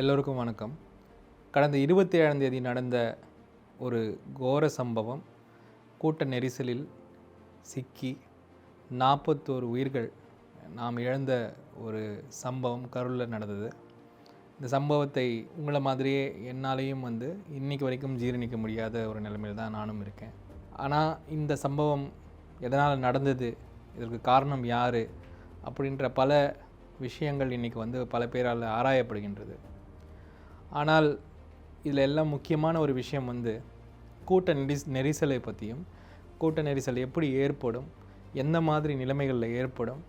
எல்லோருக்கும் வணக்கம். கடந்த இருபத்தி ஏழாம் தேதி நடந்த ஒரு கோர சம்பவம் கூட்ட நெரிசலில் சிக்கி நாற்பத்தோரு உயிர்கள் நாம் இழந்த ஒரு சம்பவம் கருளில் நடந்தது. இந்த சம்பவத்தை உங்களை மாதிரியே என்னாலேயும் வந்து இன்னைக்கு வரைக்கும் ஜீரணிக்க முடியாத ஒரு நிலைமையில் தான் நானும் இருக்கேன். ஆனால் இந்த சம்பவம் எதனால் நடந்தது இதற்கு காரணம் யார் அப்படின்ற பல விஷயங்கள் இன்றைக்கி வந்து பல பேரால் ஆராயப்படுகின்றது. ஆனால் இதில் எல்லாம் முக்கியமான ஒரு விஷயம் வந்து கூட்ட நெரிஸ் நெரிசலை பற்றியும் கூட்ட நெரிசல் எப்படி ஏற்படும் எந்த மாதிரி நிலைமைகளில் ஏற்படும்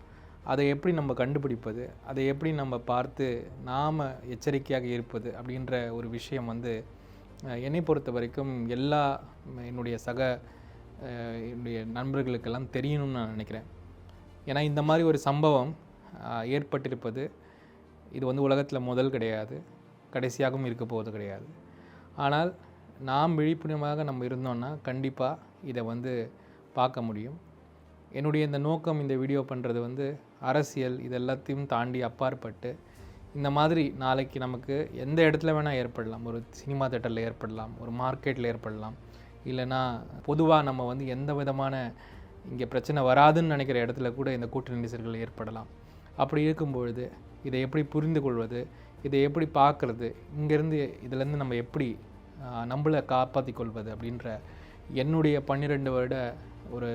அதை எப்படி நம்ம கண்டுபிடிப்பது அதை எப்படி நம்ம பார்த்து நாம் எச்சரிக்கையாக இருப்பது அப்படின்ற ஒரு விஷயம் வந்து என்னை பொறுத்த வரைக்கும் எல்லா என்னுடைய சக என்னுடைய நண்பர்களுக்கெல்லாம் தெரியணும்னு நான் நினைக்கிறேன். ஏன்னா இந்த மாதிரி ஒரு சம்பவம் ஏற்பட்டிருப்பது இது வந்து உலகத்தில் முதல் கிடையாது. கடைசியாகவும் இருக்க போவது கிடையாது. ஆனால் நாம் விழிப்புணர்வாக நம்ம இருந்தோம்னா கண்டிப்பாக இதை வந்து பார்க்க முடியும். என்னுடைய இந்த நோக்கம் இந்த வீடியோ பண்ணுறது வந்து அரசியல் இது எல்லாத்தையும் தாண்டி அப்பாற்பட்டு இந்த மாதிரி நாளைக்கு நமக்கு எந்த இடத்துல வேணால் ஏற்படலாம். ஒரு சினிமா தேட்டரில் ஏற்படலாம் ஒரு மார்க்கெட்டில் ஏற்படலாம். இல்லைன்னா பொதுவாக நம்ம வந்து எந்த விதமான இங்கே பிரச்சனை வராதுன்னு நினைக்கிற இடத்துல கூட இந்த கூட்ட நெரிசல்கள் ஏற்படலாம். அப்படி இருக்கும் பொழுது இதை எப்படி புரிந்து கொள்வது இதை எப்படி பார்க்குறது? இங்கேருந்து இதிலேருந்து நம்ம எப்படி நம்மளை காப்பாற்றி கொள்வது அப்படின்ற என்னுடைய பன்னிரெண்டு வருட ஒரு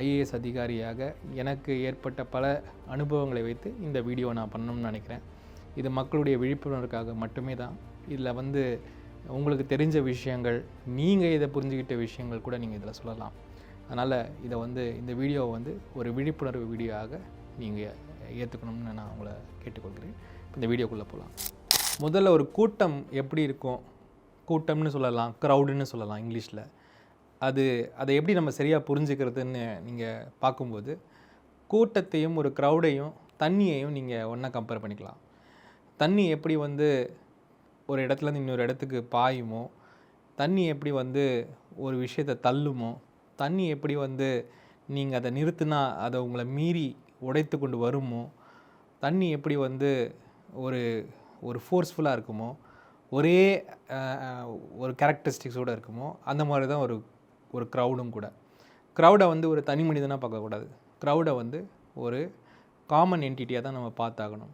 ஐஏஎஸ் அதிகாரியாக எனக்கு ஏற்பட்ட பல அனுபவங்களை வைத்து இந்த வீடியோ நான் பண்ணணும்னு நினைக்கிறேன். இது மக்களுடைய விழிப்புணர்வுக்காக மட்டுமே தான். இதில் வந்து உங்களுக்கு தெரிஞ்ச விஷயங்கள் நீங்கள் இதை புரிஞ்சுக்கிட்ட விஷயங்கள் கூட நீங்கள் இதில் சொல்லலாம். அதனால் இதை வந்து இந்த வீடியோவை வந்து ஒரு விழிப்புணர்வு வீடியோவாக நீங்கள் ஏற்றுக்கணும்னு நான் உங்களை கேட்டுக்கொள்கிறேன். இந்த வீடியோக்குள்ளே போகலாம். முதல்ல ஒரு கூட்டம் எப்படி இருக்கும்? கூட்டம்னு சொல்லலாம் க்ரௌடுன்னு சொல்லலாம் இங்கிலீஷில். அது அதை எப்படி நம்ம சரியாக புரிஞ்சுக்கிறதுன்னு நீங்கள் பார்க்கும்போது கூட்டத்தையும் ஒரு க்ரௌடையும் தண்ணியையும் நீங்கள் ஒன்றா கம்பேர் பண்ணிக்கலாம். தண்ணி எப்படி வந்து ஒரு இடத்துலேருந்து இன்னொரு இடத்துக்கு பாயுமோ தண்ணி எப்படி வந்து ஒரு விஷயத்தை தள்ளுமோ தண்ணி எப்படி வந்து நீங்கள் அதை நிறுத்தினா அதை உங்களை மீறி உடைத்து கொண்டு வருமோ தண்ணி எப்படி வந்து ஒரு ஒரு ஃபோர்ஸ்ஃபுல்லாக இருக்குமோ ஒரே ஒரு கேரக்டரிஸ்டிக்ஸோடு இருக்குமோ அந்த மாதிரி தான் ஒரு ஒரு க்ரௌடும் கூட. க்ரௌடை வந்து ஒரு தனி மனிதனாக பார்க்கக்கூடாது. க்ரௌடை வந்து ஒரு காமன் என்டிட்டியாக தான் நம்ம பார்த்தாகணும்.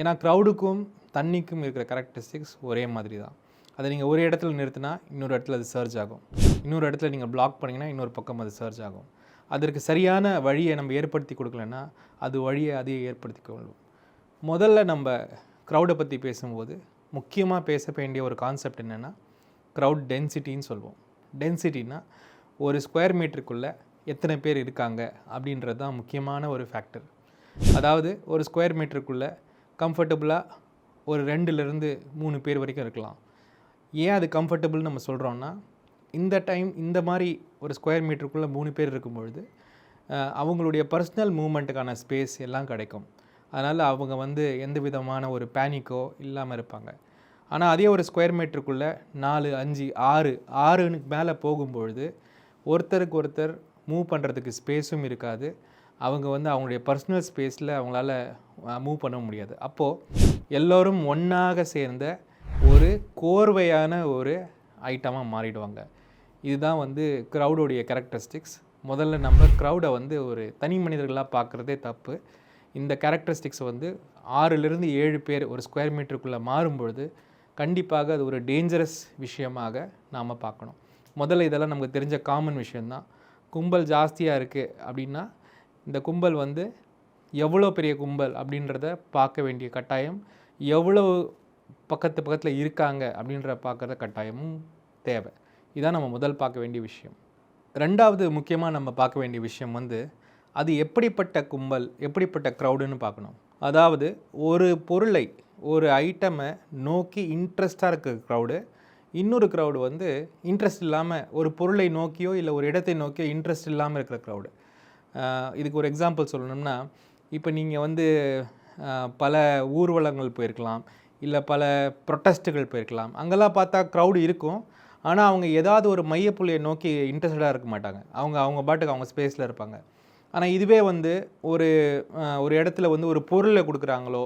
ஏன்னா க்ரௌடுக்கும் தண்ணிக்கும் இருக்கிற கேரக்டரிஸ்டிக்ஸ் ஒரே மாதிரி தான் அதை நீங்கள் ஒரு இடத்துல நிறுத்தினா இன்னொரு இடத்துல அது சர்ச் ஆகும். இன்னொரு இடத்துல நீங்கள் பிளாக் பண்ணிங்கன்னா இன்னொரு பக்கம் அது சர்ச் ஆகும். அதற்கு சரியான வழியை நம்ம ஏற்படுத்தி கொடுக்கலன்னா அது வழியை அதையே ஏற்படுத்தி கொள்ளும். முதல்ல நம்ம க்ரௌடை பற்றி பேசும்போது முக்கியமாக பேச வேண்டிய ஒரு கான்செப்ட் என்னென்னா க்ரௌட் டென்சிட்டின்னு சொல்லுவோம் டென்சிட்டினா ஒரு ஸ்கொயர் மீட்டருக்குள்ளே எத்தனை பேர் இருக்காங்க அப்படின்றது தான் முக்கியமான ஒரு ஃபேக்டர் அதாவது ஒரு ஸ்கொயர் மீட்டருக்குள்ளே கம்ஃபர்டபுளாக ஒரு ரெண்டுலேருந்து மூணு பேர் வரைக்கும் இருக்கலாம். ஏன் அது கம்ஃபர்டபுள்னு நம்ம சொல்கிறோன்னா இந்த டைம் இந்த மாதிரி ஒரு ஸ்கொயர் மீட்டருக்குள்ளே மூணு பேர் இருக்கும்பொழுது அவங்களுடைய பர்சனல் மூமெண்ட்டுக்கான ஸ்பேஸ் எல்லாம் கிடைக்கும். அதனால் அவங்க வந்து எந்த விதமான ஒரு பேனிக்கோ இல்லாமல் இருப்பாங்க. ஆனால் அதே ஒரு ஸ்கொயர் மீட்டருக்குள்ளே நாலு அஞ்சு ஆறு ஆறுனுக்கு மேலே போகும்பொழுது ஒருத்தருக்கு ஒருத்தர் மூவ் பண்ணுறதுக்கு ஸ்பேஸும் இருக்காது. அவங்க வந்து அவங்களுடைய பர்சனல் ஸ்பேஸில் அவங்களால மூவ் பண்ண முடியாது. அப்போது எல்லோரும் ஒன்றாக சேர்ந்த ஒரு கோர்வையான ஒரு ஐட்டமாக மாறிடுவாங்க. இதுதான் வந்து க்ரௌடோடைய கேரக்டரிஸ்டிக்ஸ் முதல்ல நம்ம க்ரௌடை வந்து ஒரு தனி மனிதர்களாக பார்க்குறதே தப்பு. இந்த கேரக்டரிஸ்டிக்ஸ் வந்து ஆறிலிருந்து ஏழு பேர் ஒரு ஸ்கொயர் மீட்டருக்குள்ளே மாறும்பொழுது கண்டிப்பாக அது ஒரு டேஞ்சரஸ் விஷயமாக நாம் பார்க்கணும். முதல்ல இதெல்லாம் நமக்கு தெரிஞ்ச காமன் விஷயந்தான் கும்பல் ஜாஸ்தியாக இருக்குது அப்படின்னா இந்த கும்பல் வந்து எவ்வளோ பெரிய கும்பல் அப்படின்றத பார்க்க வேண்டிய கட்டாயம். எவ்வளோ பக்கத்து பக்கத்தில் இருக்காங்க அப்படின்ற பார்க்குற கட்டாயமும் தேவை. இதான் நம்ம முதல் பார்க்க வேண்டிய விஷயம். ரெண்டாவது முக்கியமாக நம்ம பார்க்க வேண்டிய விஷயம் வந்து அது எப்படிப்பட்ட கும்பல் எப்படிப்பட்ட க்ரௌடுன்னு பார்க்கணும். அதாவது ஒரு பொருளை ஒரு ஐட்டமை நோக்கி இன்ட்ரெஸ்டாக இருக்கிற க்ரௌடு இன்னொரு க்ரௌடு வந்து இன்ட்ரெஸ்ட் இல்லாமல் ஒரு பொருளை நோக்கியோ இல்லை ஒரு இடத்தை நோக்கியோ இன்ட்ரெஸ்ட் இல்லாமல் இருக்கிற க்ரௌடு இதுக்கு ஒரு எக்ஸாம்பிள் சொல்லணும்னா இப்போ நீங்கள் வந்து பல ஊர்வலங்கள் போயிருக்கலாம் இல்லை பல ப்ரொட்டஸ்ட்டுகள் போயிருக்கலாம். அங்கெல்லாம் பார்த்தா க்ரௌடு இருக்கும். ஆனால் அவங்க ஏதாவது ஒரு மையப்புள்ளியை நோக்கி இன்ட்ரெஸ்டடாக இருக்க மாட்டாங்க. அவங்க அவங்க பாட்டுக்கு அவங்க ஸ்பேஸில் இருப்பாங்க. ஆனால் இதுவே வந்து ஒரு ஒரு இடத்துல வந்து ஒரு பொருளை கொடுக்குறாங்களோ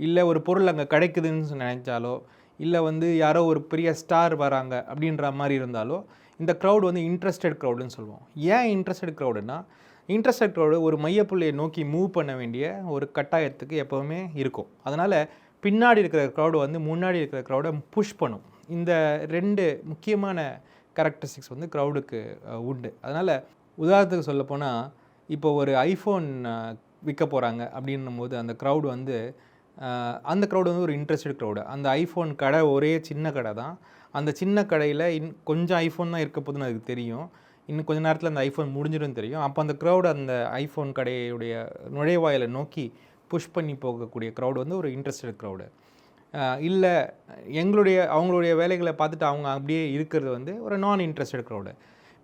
இல்லை ஒரு பொருள் அங்கே கிடைக்குதுன்னு நினைச்சாலோ இல்லை வந்து யாரோ ஒரு பெரிய ஸ்டார் வராங்க அப்படின்ற மாதிரி இருந்தாலோ இந்த க்ரௌட் வந்து இன்ட்ரெஸ்டட் க்ரௌடுன்னு சொல்லுவோம். ஏன் இன்ட்ரெஸ்டட் க்ரௌடுன்னா இன்ட்ரெஸ்டட் க்ரௌடு ஒரு மையப்புள்ளியை நோக்கி மூவ் பண்ண வேண்டிய ஒரு கட்டாயத்துக்கு எப்போவுமே இருக்கும். அதனால் பின்னாடி இருக்கிற க்ரௌடு வந்து முன்னாடி இருக்கிற க்ரௌடை புஷ் பண்ணும். இந்த ரெண்டு முக்கியமான கேரக்டரிஸ்டிக்ஸ் வந்து க்ரௌடுக்கு உண்டு. அதனால் உதாரணத்துக்கு சொல்லப்போனால் இப்போ ஒரு ஐஃபோன் விற்க போகிறாங்க அப்படின்னும் போது அந்த க்ரௌடு வந்து அந்த க்ரௌடு வந்து ஒரு இன்ட்ரெஸ்டட் க்ரௌடு அந்த ஐஃபோன் கடை ஒரே சின்ன கடை தான். அந்த சின்ன கடையில் இன் கொஞ்சம் ஐஃபோன் தான் இருக்க போதுன்னு அதுக்கு தெரியும். இன்னும் கொஞ்ச நேரத்தில் அந்த ஐஃபோன் முடிஞ்சிடும் தெரியும். அப்போ அந்த க்ரௌடு அந்த ஐஃபோன் கடையுடைய நுழைவாயிலை நோக்கி புஷ் பண்ணி போகக்கூடிய க்ரௌடு வந்து ஒரு இன்ட்ரெஸ்டட் க்ரௌடு இல்லை எங்களுடைய அவங்களுடைய வேலைகளை பார்த்துட்டு அவங்க அப்படியே இருக்கிறது வந்து ஒரு நான் இன்ட்ரெஸ்டட் க்ரௌடு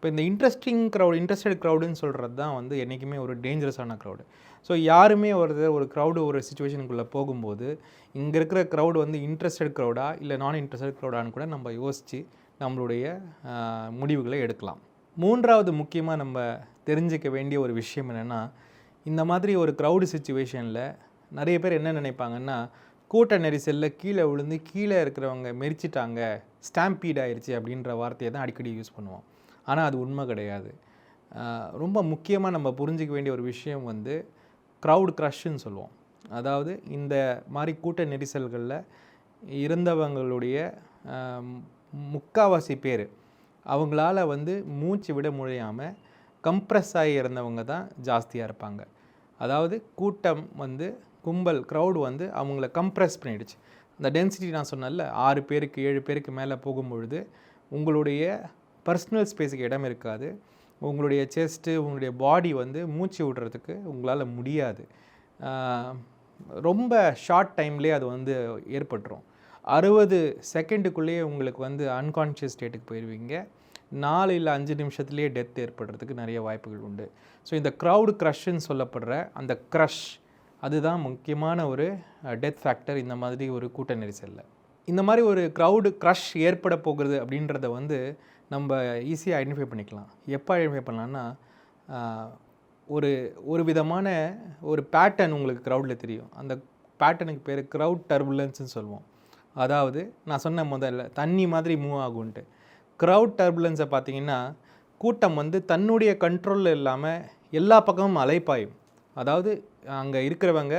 இப்போ இந்த இன்ட்ரெஸ்டிங் க்ரௌட் இன்ட்ரெஸ்டட் க்ரௌடுன்னு சொல்கிறது தான் வந்து என்றைக்குமே ஒரு டேஞ்சரஸான க்ரௌடு ஸோ யாருமே ஒரு ஒரு க்ரௌடு ஒரு சுச்சுவேஷனுக்குள்ளே போகும்போது இங்கே இருக்கிற க்ரௌடு வந்து இன்ட்ரெஸ்டட் க்ரௌடா இல்லை நான் இன்ட்ரெஸ்டட் க்ரௌடான்னு கூட நம்ம யோசித்து நம்மளுடைய முடிவுகளை எடுக்கலாம். மூன்றாவது முக்கியமாக நம்ம தெரிஞ்சிக்க வேண்டிய ஒரு விஷயம் என்னென்னா இந்த மாதிரி ஒரு க்ரௌடு சுச்சுவேஷனில் நிறைய பேர் என்ன நினைப்பாங்கன்னா கூட்ட நெரிசலில் கீழே விழுந்து கீழே இருக்கிறவங்க மெரிச்சிட்டாங்க ஸ்டாம்பீட் ஆயிடுச்சு அப்படின்ற வார்த்தையை தான் அடிக்கடி யூஸ் பண்ணுவோம். ஆனால் அது உண்மை கிடையாது. ரொம்ப முக்கியமாக நம்ம புரிஞ்சிக்க வேண்டிய ஒரு விஷயம் வந்து க்ரௌட் க்ரஷ்ன்னு சொல்லுவோம். அதாவது இந்த மாதிரி கூட்ட நெரிசல்களில் இருந்தவங்களுடைய முக்காவாசி பேர் அவங்களால வந்து மூச்சு விட முடியாமல் கம்ப்ரெஸ் ஆகி இறந்தவங்க தான் ஜாஸ்தியாக இருப்பாங்க. அதாவது கூட்டம் வந்து கும்பல் க்ரௌடு வந்து அவங்கள கம்ப்ரெஸ் பண்ணிடுச்சு. அந்த டென்சிட்டி நான் சொன்னேன்ல ஆறு பேருக்கு ஏழு பேருக்கு மேலே போகும்பொழுது உங்களுடைய பர்சனல் ஸ்பேஸுக்கு இடம் இருக்காது. உங்களுடைய செஸ்ட்டு உங்களுடைய பாடி வந்து மூச்சு விடுறதுக்கு உங்களால் முடியாது. ரொம்ப ஷார்ட் டைம்லேயே அது வந்து ஏற்பட்டுரும். அறுபது செகண்டுக்குள்ளேயே உங்களுக்கு வந்து அன்கான்ஷியஸ் ஸ்டேட்டுக்கு போயிடுவீங்க நாலு இல்லை அஞ்சு நிமிஷத்துலேயே டெத் ஏற்படுறதுக்கு நிறைய வாய்ப்புகள் உண்டு. ஸோ இந்த க்ரௌடு க்ரஷ்ன்னு சொல்லப்படுற அந்த க்ரஷ் அதுதான் முக்கியமான ஒரு டெத் ஃபேக்டர் இந்த மாதிரி ஒரு கூட்ட நெரிசலில். இந்த மாதிரி ஒரு க்ரௌடு க்ரஷ் ஏற்பட போகிறது அப்படின்றத வந்து நம்ம ஈஸியாக ஐடென்டிஃபை பண்ணிக்கலாம். எப்போ ஐடென்டிஃபை பண்ணலான்னா ஒரு ஒரு விதமான ஒரு பேட்டர்ன் உங்களுக்கு க்ரௌடில் தெரியும். அந்த பேட்டர்னுக்கு பேர் க்ரௌட் டர்புலன்ஸ்னு சொல்லுவோம். அதாவது நான் சொன்ன முதல்ல தண்ணி மாதிரி மூவ் ஆகும்ன்ட்டு. க்ரௌட் டர்புலன்ஸை பார்த்தீங்கன்னா கூட்டம் வந்து தன்னுடைய கண்ட்ரோலில் இல்லாமல் எல்லா பக்கமும் அலைப்பாயும். அதாவது அங்கே இருக்கிறவங்க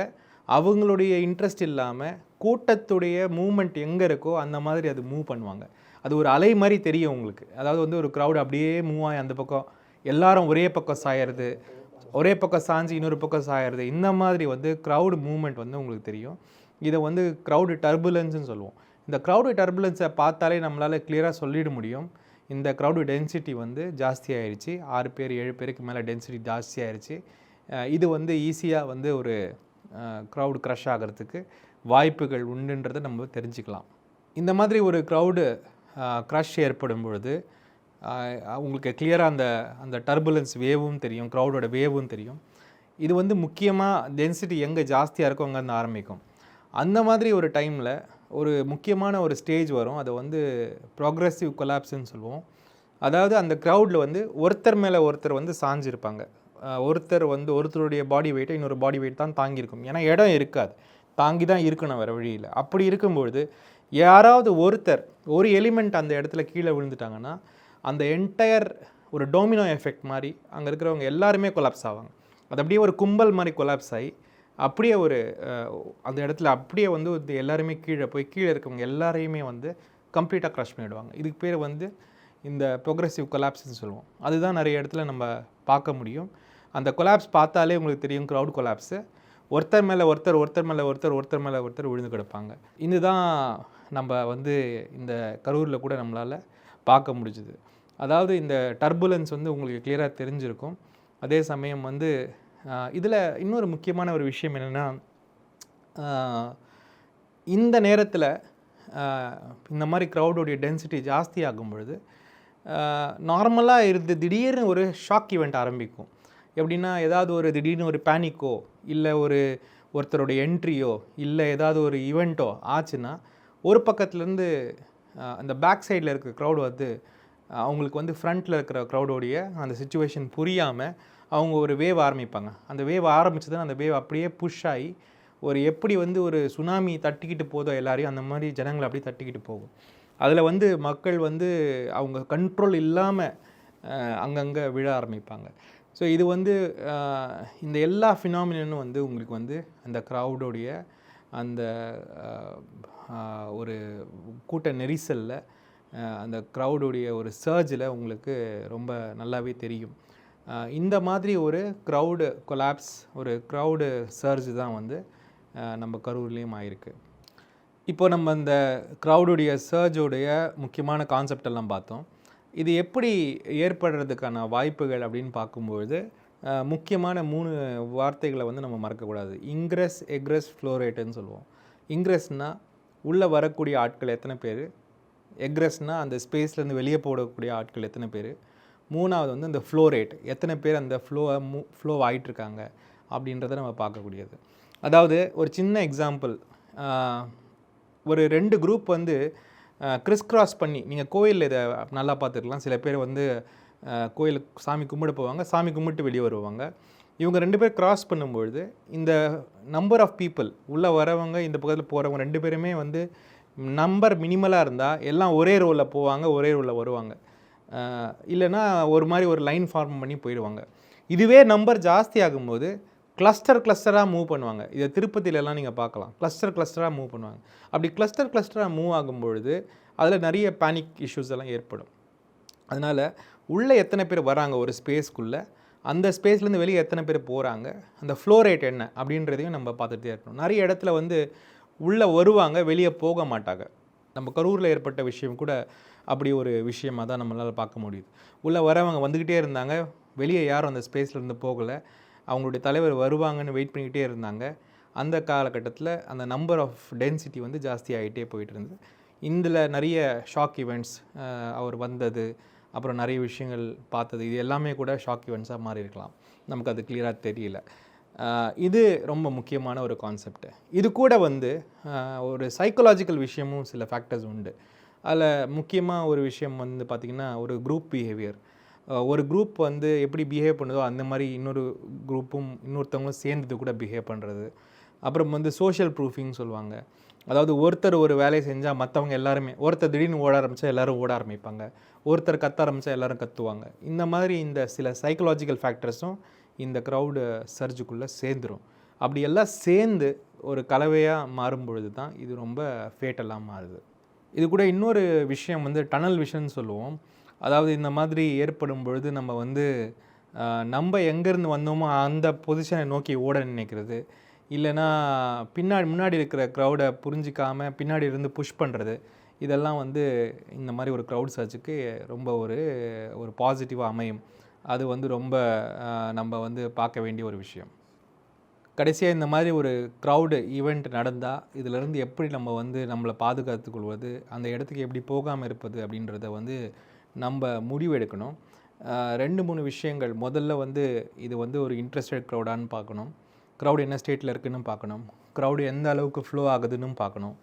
அவங்களுடைய இன்ட்ரெஸ்ட் இல்லாமல் கூட்டத்துடைய மூமெண்ட் எங்கே இருக்கோ அந்த மாதிரி அது மூவ் பண்ணுவாங்க. அது ஒரு அலை மாதிரி தெரியும் உங்களுக்கு. அதாவது வந்து ஒரு க்ரௌட் அப்படியே மூவ் ஆகி அந்த பக்கம் எல்லாரும் ஒரே பக்கம் சாயறது ஒரே பக்கம் சாஞ்சு இன்னொரு பக்கம் சாயறது இந்த மாதிரி வந்து க்ரௌடு மூவ்மெண்ட் வந்து உங்களுக்கு தெரியும். இதை வந்து க்ரௌடு டர்புலன்ஸ்னு சொல்லுவோம். இந்த க்ரௌடு டர்புலன்ஸை பார்த்தாலே நம்மளால் கிளியராக சொல்லிட முடியும். இந்த க்ரௌடு டென்சிட்டி வந்து ஜாஸ்தி ஆறு பேர் ஏழு பேருக்கு மேலே டென்சிட்டி ஜாஸ்தி இது வந்து ஈஸியாக வந்து ஒரு க்ரௌடு க்ரஷ் ஆகிறதுக்கு வாய்ப்புகள் உண்டுன்றதை நம்ம தெரிஞ்சுக்கலாம். இந்த மாதிரி ஒரு க்ரௌடு க்ரஷ் ஏற்படும் பொழுது உங்களுக்கு கிளியராக அந்த அந்த டர்புலன்ஸ் வேவும் தெரியும் க்ரௌடோட வேவும் தெரியும். இது வந்து முக்கியமாக டென்சிட்டி எங்கே ஜாஸ்தியாக இருக்கோ அங்கேருந்து ஆரம்பிக்கும். அந்த மாதிரி ஒரு டைமில் ஒரு முக்கியமான ஒரு ஸ்டேஜ் வரும். அதை வந்து ப்ரோக்ரஸிவ் கொலாப்ஸ்ன்னு சொல்லுவோம். அதாவது அந்த க்ரௌடில் வந்து ஒருத்தர் மேலே ஒருத்தர் வந்து சாஞ்சிருப்பாங்க. ஒருத்தர் வந்து ஒருத்தருடைய பாடி வெயிட்டை இன்னொரு பாடி வெயிட் தான் தாங்கியிருக்கும். ஏன்னா இடம் இருக்காது. தாங்கி தான் இருக்கணும் வேறு வழியில் அப்படி இருக்கும்பொழுது யாராவது ஒருத்தர் ஒரு எலிமெண்ட் அந்த இடத்துல கீழே விழுந்துட்டாங்கன்னா அந்த என்டையர் ஒரு டோமினோ எஃபெக்ட் மாதிரி அங்கே இருக்கிறவங்க எல்லாருமே கொலாப்ஸ் ஆவாங்க. அது அப்படியே ஒரு கும்பல் மாதிரி கொலாப்ஸ் ஆகி அப்படியே ஒரு அந்த இடத்துல அப்படியே வந்து இது எல்லாருமே கீழே போய் கீழே இருக்கவங்க எல்லாரையுமே வந்து கம்ப்ளீட்டாக க்ரஷ் பண்ணிவிடுவாங்க இதுக்கு பேர் வந்து இந்த ப்ரோக்ரஸிவ் கொலாப்ஸ்னு சொல்லுவோம். அதுதான் நிறைய இடத்துல நம்ம பார்க்க முடியும். அந்த கொலாப்ஸ் பார்த்தாலே உங்களுக்கு தெரியும் க்ரௌட் கொலாப்ஸு ஒருத்தர் மேலே ஒருத்தர் ஒருத்தர் மேலே ஒருத்தர் ஒருத்தர் மேலே ஒருத்தர் விழுந்து கிடப்பாங்க. இதுதான் நம்ம வந்து இந்த கரூரில் கூட நம்மளால் பார்க்க முடிஞ்சுது. அதாவது இந்த டர்புலன்ஸ் வந்து உங்களுக்கு கிளியராக தெரிஞ்சிருக்கும். அதே சமயம் வந்து இதில் இன்னொரு முக்கியமான ஒரு விஷயம் என்னென்னா இந்த நேரத்தில் இந்த மாதிரி க்ரௌடோடைய டென்சிட்டி ஜாஸ்தி ஆகும் பொழுது நார்மலாக இருந்து திடீர்னு ஒரு ஷாக் ஈவெண்ட் ஆரம்பிக்கும். எப்படின்னா ஏதாவது ஒரு திடீர்னு ஒரு பேனிக்கோ இல்லை ஒரு ஒருத்தரோட என்ட்ரியோ இல்லை ஏதாவது ஒரு ஈவெண்ட்டோ ஆச்சுன்னா ஒரு பக்கத்துலேருந்து அந்த பேக் சைடில் இருக்கிற க்ரௌடு வந்து அவங்களுக்கு வந்து ஃப்ரண்ட்டில் இருக்கிற க்ரௌடோடைய அந்த சுச்சுவேஷன் புரியாமல் அவங்க ஒரு வேவ் ஆரம்பிப்பாங்க. அந்த வேவ் ஆரம்பித்ததுன்னா அந்த வேவ் அப்படியே புஷ் ஆகி ஒரு எப்படி வந்து ஒரு சுனாமி தட்டிக்கிட்டு போதோ எல்லாரையும் அந்த மாதிரி ஜனங்களை அப்படியே தட்டிக்கிட்டு போகும். அதில் வந்து மக்கள் வந்து அவங்க கண்ட்ரோல் இல்லாமல் அங்கங்கே விழ ஆரம்பிப்பாங்க. ஸோ இது வந்து இந்த எல்லா ஃபினாமினும் வந்து உங்களுக்கு வந்து அந்த க்ரௌடோடைய அந்த ஒரு கூட்ட நெரிசலில் அந்த க்ரௌடுடைய ஒரு சர்ஜில் உங்களுக்கு ரொம்ப நல்லாவே தெரியும். இந்த மாதிரி ஒரு க்ரௌடு கொலாப்ஸ் ஒரு க்ரௌடு சர்ஜ் தான் வந்து நம்ம கரூர்லேயும் ஆயிருக்கு. இப்போ நம்ம இந்த க்ரௌடுடைய சர்ஜோடைய முக்கியமான கான்செப்ட் எல்லாம் பார்த்தோம். இது எப்படி ஏற்படுறதுக்கான வாய்ப்புகள் அப்படின்னு பார்க்கும்பொழுது முக்கியமான மூணு வார்த்தைகளை வந்து நம்ம மறக்கக்கூடாது. இங்க்ரெஸ் எக்ரெஸ் ஃப்ளோரேட்டுன்னு சொல்லுவோம். இங்க்ரெஸ்னால் உள்ளே வரக்கூடிய ஆட்கள் எத்தனை பேர்? எக்ரெஸ்னால் அந்த ஸ்பேஸ்லேருந்து வெளியே போடக்கூடிய ஆட்கள் எத்தனை பேர்? மூணாவது வந்து இந்த ஃப்ளோ ரேட் எத்தனை பேர் அந்த ஃப்ளோ மூ ஃப்ளோ ஆகிட்டுருக்காங்க அப்படின்றத நம்ம பார்க்கக்கூடியது. அதாவது ஒரு சின்ன எக்ஸாம்பிள் ஒரு ரெண்டு குரூப் வந்து கிறிஸ் கிராஸ் பண்ணி நீங்கள் கோயிலில் இதை நல்லா பார்த்துருக்கலாம். சில பேர் வந்து கோயிலுக்கு சாமி கும்பிட போவாங்க சாமி கும்பிட்டு வெளியே வருவாங்க. இவங்க ரெண்டு பேர் கிராஸ் பண்ணும்பொழுது இந்த நம்பர் ஆஃப் பீப்புள் உள்ளே வரவங்க இந்த பக்கத்தில் போகிறவங்க ரெண்டு பேருமே வந்து நம்பர் மினிமலாக இருந்தால் எல்லாம் ஒரே ரோவில் போவாங்க ஒரே ரோவில் வருவாங்க. இல்லைன்னா ஒரு மாதிரி ஒரு லைன் ஃபார்ம் பண்ணி போயிடுவாங்க. இதுவே நம்பர் ஜாஸ்தி ஆகும்போது கிளஸ்டர் கிளஸ்டராக மூவ் பண்ணுவாங்க. இதை திருப்பதியிலலாம் நீங்கள் பார்க்கலாம். கிளஸ்டர் கிளஸ்டராக மூவ் பண்ணுவாங்க. அப்படி கிளஸ்டர் கிளஸ்டராக மூவ் ஆகும்பொழுது அதில் நிறைய பேனிக் இஷ்யூஸ் எல்லாம் ஏற்படும். அதனால் உள்ளே எத்தனை பேர் வராங்க ஒரு ஸ்பேஸ்க்குள்ளே அந்த ஸ்பேஸ்லேருந்து வெளியே எத்தனை பேர் போகிறாங்க அந்த ஃப்ளோ ரேட் என்ன? அப்படின்றதையும் நம்ம பார்த்துட்டே இருக்கணும். நிறைய இடத்துல வந்து உள்ளே வருவாங்க வெளியே போக மாட்டாங்க. நம்ம கரூரில் ஏற்பட்ட விஷயம் கூட அப்படி ஒரு விஷயமாக தான் நம்மளால் பார்க்க முடியுது. உள்ளே வரவங்க வந்துக்கிட்டே இருந்தாங்க. வெளியே யாரும் அந்த ஸ்பேஸ்லேருந்து போகலை. அவங்களுடைய தலைவர் வருவாங்கன்னு வெயிட் பண்ணிக்கிட்டே இருந்தாங்க. அந்த காலகட்டத்தில் அந்த நம்பர் ஆஃப் டென்சிட்டி வந்து ஜாஸ்தி ஆகிட்டே போயிட்டு இருந்தது. இதில் நிறைய ஷாக் ஈவெண்ட்ஸ் அவர் வந்தது. அப்புறம் நிறைய விஷயங்கள் பார்த்தது. இது எல்லாமே கூட ஷாக் ஈவெண்ட்ஸாக மாறி இருக்கலாம். நமக்கு அது கிளியராக தெரியல. இது ரொம்ப முக்கியமான ஒரு கான்செப்ட் இது கூட வந்து ஒரு சைக்கலாஜிக்கல் விஷயமும் சில ஃபேக்டர்ஸ் உண்டு. அதில் முக்கியமாக ஒரு விஷயம் வந்து பார்த்திங்கன்னா ஒரு குரூப் பிஹேவியர் ஒரு குரூப் வந்து எப்படி பிஹேவ் பண்ணுதோ அந்த மாதிரி இன்னொரு குரூப்பும் இன்னொருத்தவங்களும் சேர்ந்தது கூட பிஹேவ் பண்ணுறது அப்புறம் வந்து சோஷியல் ப்ரூஃபிங் சொல்லுவாங்க. அதாவது ஒருத்தர் ஒரு வேலையை செஞ்சால் மற்றவங்க எல்லாருமே ஒருத்தர் திடீர்னு ஓட ஆரம்பித்தா எல்லாரும் ஓட ஆரம்பிப்பாங்க. ஒருத்தர் கத்த ஆரம்பித்தா எல்லோரும் கத்துவாங்க. இந்த மாதிரி இந்த சில சைக்கலாஜிக்கல் ஃபேக்டர்ஸும் இந்த க்ரௌடு சர்ஜுக்குள்ளே சேர்ந்துரும். அப்படி எல்லாம் சேர்ந்து ஒரு கலவையாக மாறும் பொழுது தான் இது ரொம்ப ஃபேட்டெல்லாம் மாறுது. இது கூட இன்னொரு விஷயம் வந்து டனல் விஷன் சொல்லுவோம். அதாவது இந்த மாதிரி ஏற்படும் பொழுது நம்ம வந்து நம்ம எங்கேருந்து வந்தோமோ அந்த பொசிஷனை நோக்கி ஓட நினைக்கிறது. இல்லைன்னா பின்னாடி முன்னாடி இருக்கிற க்ரௌடை புரிஞ்சிக்காமல் பின்னாடி இருந்து புஷ் பண்ணுறது இதெல்லாம் வந்து இந்த மாதிரி ஒரு க்ரௌட் சர்ச்சுக்கு ரொம்ப ஒரு ஒரு பாசிட்டிவாக அமையும். அது வந்து ரொம்ப நம்ம வந்து பார்க்க வேண்டிய ஒரு விஷயம். கடைசியாக இந்த மாதிரி ஒரு க்ரௌடு ஈவெண்ட் நடந்தால் இதிலேருந்து எப்படி நம்ம வந்து நம்மளை பாதுகாத்துக் கொள்வது அந்த இடத்துக்கு எப்படி போகாமல் இருப்பது அப்படின்றத வந்து நம்ம முடிவு எடுக்கணும். ரெண்டு மூணு விஷயங்கள். முதல்ல வந்து இது வந்து ஒரு இன்ட்ரெஸ்டட் க்ரௌடான்னு பார்க்கணும். க்ரௌட் என்ன ஸ்டேட்டில் இருக்குதுன்னு பார்க்கணும். க்ரௌடு எந்த அளவுக்கு ஃப்ளோ ஆகுதுன்னு பார்க்கணும்.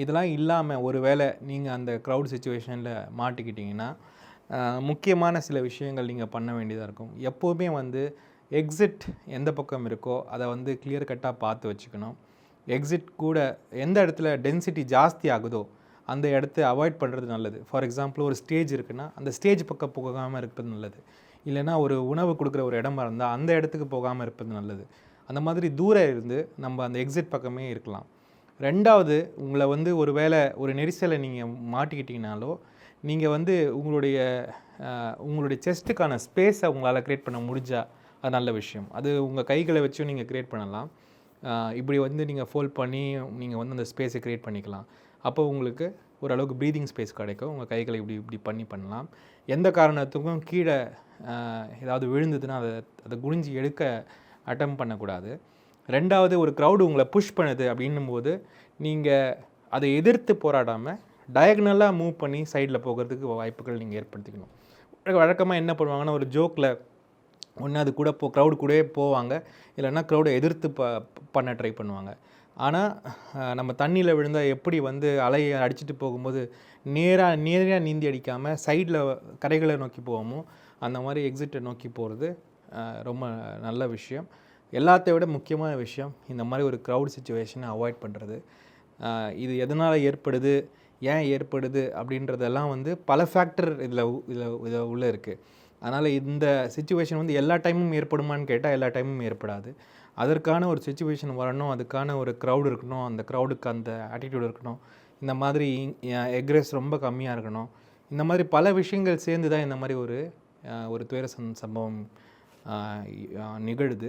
இதெல்லாம் இல்லாமல் ஒரு வேளை நீங்கள் அந்த க்ரௌட் சுச்சுவேஷனில் மாட்டிக்கிட்டிங்கன்னா முக்கியமான சில விஷயங்கள் நீங்கள் பண்ண வேண்டியதாக இருக்கும். எப்போவுமே வந்து எக்ஸிட் எந்த பக்கம் இருக்கோ அதை வந்து கிளியர் கட்டாக பார்த்து வச்சுக்கணும். எக்ஸிட் கூட எந்த இடத்துல டென்சிட்டி ஜாஸ்தி ஆகுதோ அந்த இடத்த அவாய்ட் பண்ணுறது நல்லது. ஃபார் எக்ஸாம்பிள் ஒரு ஸ்டேஜ் இருக்குன்னா அந்த ஸ்டேஜ் பக்கம் போகாமல் இருப்பது நல்லது. இல்லைன்னா ஒரு உணவு கொடுக்குற ஒரு இடமா இருந்தால் அந்த இடத்துக்கு போகாமல் இருப்பது நல்லது. அந்த மாதிரி தூரம் இருந்து நம்ம அந்த எக்ஸிட் பக்கமே இருக்கலாம். ரெண்டாவது உங்களை வந்து ஒரு வேளை ஒரு நெரிசலை நீங்கள் மாட்டிக்கிட்டீங்கனாலோ நீங்கள் வந்து உங்களுடைய உங்களுடைய செஸ்ட்டுக்கான ஸ்பேஸை உங்களால் க்ரியேட் பண்ண முடிஞ்சா அது நல்ல விஷயம். அது உங்கள் கைகளை வச்சும் நீங்கள் க்ரியேட் பண்ணலாம். இப்படி வந்து நீங்கள் ஃபோல்ட் பண்ணி நீங்கள் வந்து அந்த ஸ்பேஸை க்ரியேட் பண்ணிக்கலாம். அப்போ உங்களுக்கு ஓரளவுக்கு ப்ரீதிங் ஸ்பேஸ் கிடைக்கும். உங்கள் கைகளை இப்படி இப்படி பண்ணி பண்ணலாம். எந்த காரணத்துக்கும் கீழே ஏதாவது விழுந்ததுன்னா அதை அதை குனிஞ்சு எடுக்க அட்டம் பண்ணக்கூடாது. ரெண்டாவது ஒரு க்ரௌடு உங்களை புஷ் பண்ணுது அப்படின்னும் போது நீங்கள் அதை எதிர்த்து போராடாமல் டயக்னலாக மூவ் பண்ணி சைடில் போகிறதுக்கு வாய்ப்புகள் நீங்கள் ஏற்படுத்திக்கணும். வழக்கமாக என்ன பண்ணுவாங்கன்னா ஒரு ஜோக்கில் ஒன்று அது கூட போ க்ரௌடு கூடவே போவாங்க. இல்லைன்னா க்ரௌடை எதிர்த்து ப பண்ண ட்ரை பண்ணுவாங்க. ஆனால் நம்ம தண்ணியில் விழுந்தால் எப்படி வந்து அலையை அடிச்சிட்டு போகும்போது நேராக நேராக நீந்தி அடிக்காமல் சைடில் கரைகளை நோக்கி போவோமோ அந்த மாதிரி எக்ஸிட்டை நோக்கி போகிறது ரொம்ப நல்ல விஷயம். எல்லாத்த விட முக்கியமான விஷயம் இந்த மாதிரி ஒரு க்ரௌட் சுச்சுவேஷனை அவாய்ட் பண்ணுறது இது எதனால் ஏற்படுது? ஏன் ஏற்படுது? அப்படின்றதெல்லாம் வந்து பல ஃபேக்டர் இதில் இதில் இதில் உள்ளே இருக்குது அதனால் இந்த சுச்சுவேஷன் வந்து எல்லா டைமும் ஏற்படுமான்னு கேட்டால் எல்லா டைமும் ஏற்படாது. அதற்கான ஒரு சுச்சுவேஷன் வரணும் அதுக்கான ஒரு க்ரௌட் இருக்கணும் அந்த க்ரௌடுக்கு அந்த ஆட்டிடியூட் இருக்கணும். இந்த மாதிரி எக்ரெஸ் ரொம்ப கம்மியாக இருக்கணும். இந்த மாதிரி பல விஷயங்கள் சேர்ந்து தான் இந்த மாதிரி ஒரு ஒரு துயர சம் சம்பவம் நிகழுது.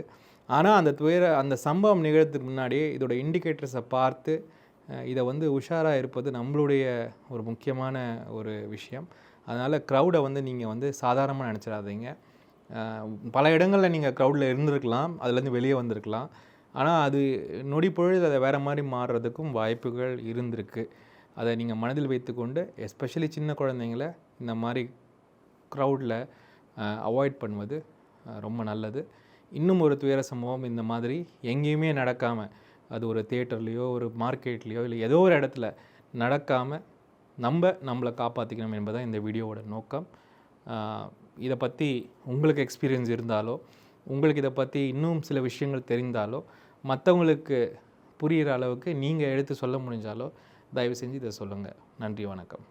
ஆனால் அந்த துயர அந்த சம்பவம் நிகழ்த்துக்கு முன்னாடியே இதோட இண்டிகேட்டர்ஸை பார்த்து இதை வந்து உஷாராக இருப்பது நம்மளுடைய ஒரு முக்கியமான ஒரு விஷயம். அதனால் க்ரௌடை வந்து நீங்கள் வந்து சாதாரணமாக நினச்சிடாதீங்க. பல இடங்களில் நீங்கள் க்ரௌடில் இருந்திருக்கலாம் அதுலேருந்து வெளியே வந்திருக்கலாம். ஆனால் அது நொடி பொழுது அதை வேறு மாதிரி மாறுறதுக்கும் வாய்ப்புகள் இருந்திருக்கு. அதை நீங்கள் மனதில் வைத்துக்கொண்டு எஸ்பெஷலி சின்ன குழந்தைங்கள இந்த மாதிரி க்ரௌடில் அவாய்ட் பண்ணுவது ரொம்ப நல்லது. இன்னும் ஒரு துயர சம்பவம் இந்த மாதிரி எங்கேயுமே நடக்காமல் அது ஒரு தேட்டர்லேயோ ஒரு மார்க்கெட்லேயோ இல்லை ஏதோ ஒரு இடத்துல நடக்காமல் நம்ம நம்மளை காப்பாற்றிக்கணும் என்பதான் இந்த வீடியோவோட நோக்கம். இதை பற்றி உங்களுக்கு எக்ஸ்பீரியன்ஸ் இருந்தாலோ உங்களுக்கு இதை பற்றி இன்னும் சில விஷயங்கள் தெரிந்தாலோ மற்றவங்களுக்கு புரிகிற அளவுக்கு நீங்கள் எடுத்து சொல்ல முடிஞ்சாலோ தயவு செஞ்சு இதை சொல்லுங்கள் நன்றி வணக்கம்.